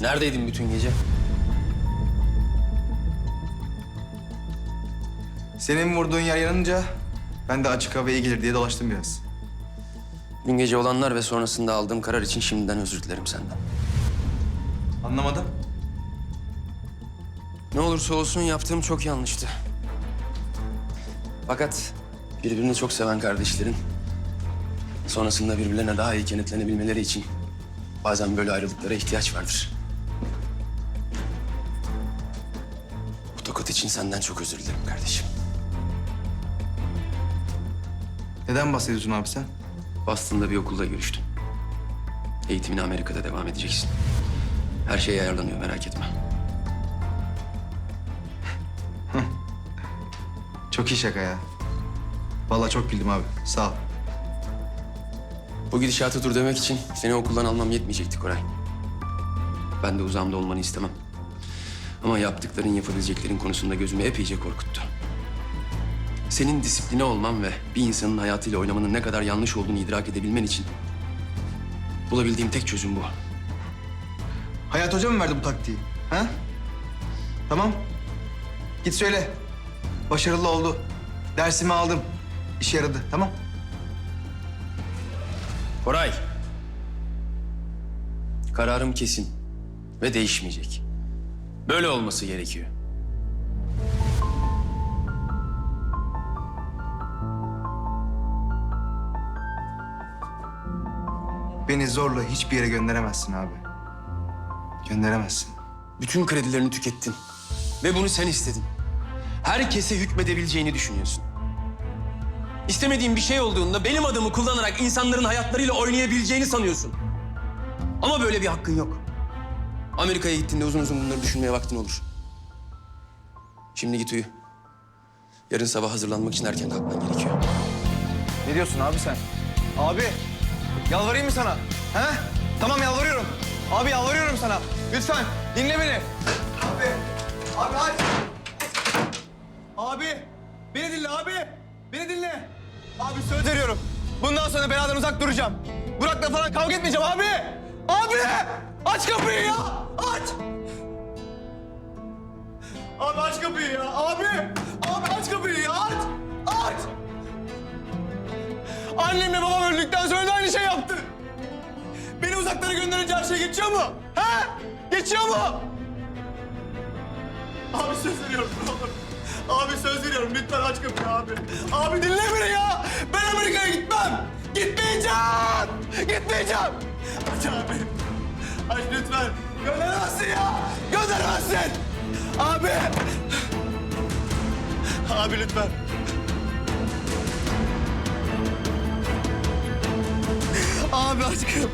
Neredeydin bütün gece? Senin vurduğun yer yanınca ben de açık hava iyi gelir diye dolaştım biraz. Dün gece olanlar ve sonrasında aldığım karar için şimdiden özür dilerim senden. Anlamadım. Ne olursa olsun yaptığım çok yanlıştı. Fakat birbirini çok seven kardeşlerin sonrasında birbirlerine daha iyi kenetlenebilmeleri için bazen böyle ayrılıklara ihtiyaç vardır. Tokat için senden çok özür dilerim kardeşim. Neden bahsediyorsun abi sen? Boston'da bir okulda görüştüm. Eğitimine Amerika'da devam edeceksin. Her şey ayarlanıyor merak etme. Çok iyi şaka ya. Vallahi çok güldüm abi. Sağ ol. Bu gidişatı dur demek için seni okuldan almam yetmeyecekti Koray. Ben de uzağımda olmanı istemem. Ama yaptıkların, yapabileceklerin konusunda gözümü epeyce korkuttu. Senin disipline olman ve bir insanın hayatıyla oynamanın ne kadar yanlış olduğunu idrak edebilmen için bulabildiğim tek çözüm bu. Hayat Hoca mı verdi bu taktiği? Ha? Tamam. Git söyle. Başarılı oldu. Dersimi aldım. İşe yaradı. Tamam. Koray. Kararım kesin ve değişmeyecek. Böyle olması gerekiyor. Beni zorla hiçbir yere gönderemezsin abi. Gönderemezsin. Bütün kredilerini tükettin. Ve bunu sen istedin. Herkese hükmedebileceğini düşünüyorsun. İstemediğin bir şey olduğunda benim adımı kullanarak insanların hayatlarıyla oynayabileceğini sanıyorsun. Ama böyle bir hakkın yok. Amerika'ya gittiğinde uzun uzun bunları düşünmeye vaktin olur. Şimdi git uyu. Yarın sabah hazırlanmak için erken kalkman gerekiyor. Ne diyorsun abi sen? Abi, yalvarayım mı sana? He? Tamam yalvarıyorum. Abi yalvarıyorum sana. Lütfen dinle beni. Abi, abi aç. Abi, beni dinle abi. Beni dinle. Abi söz veriyorum. Bundan sonra beladan uzak duracağım. Burak'la falan kavga etmeyeceğim abi. Abi, aç kapıyı ya. Aç. Abi aç kapıyı ya. Abi, abi aç kapıyı ya. Aç. Aç. Annemle babam öldükten sonra da aynı şey yaptı. Beni uzaklara gönderince her şey geçiyor mu? He? Geçiyor mu? Abi söz veriyorum. Abi söz veriyorum lütfen aç kapıyı abi. Abi dinle beni ya. Ben Amerika'ya gitmem. Gitmeyeceğim. Gitmeyeceğim. Aç abi. Aç lütfen. Gönderemezsin ya. Gönderemezsin. Abi. Abi lütfen. Abi aşkım.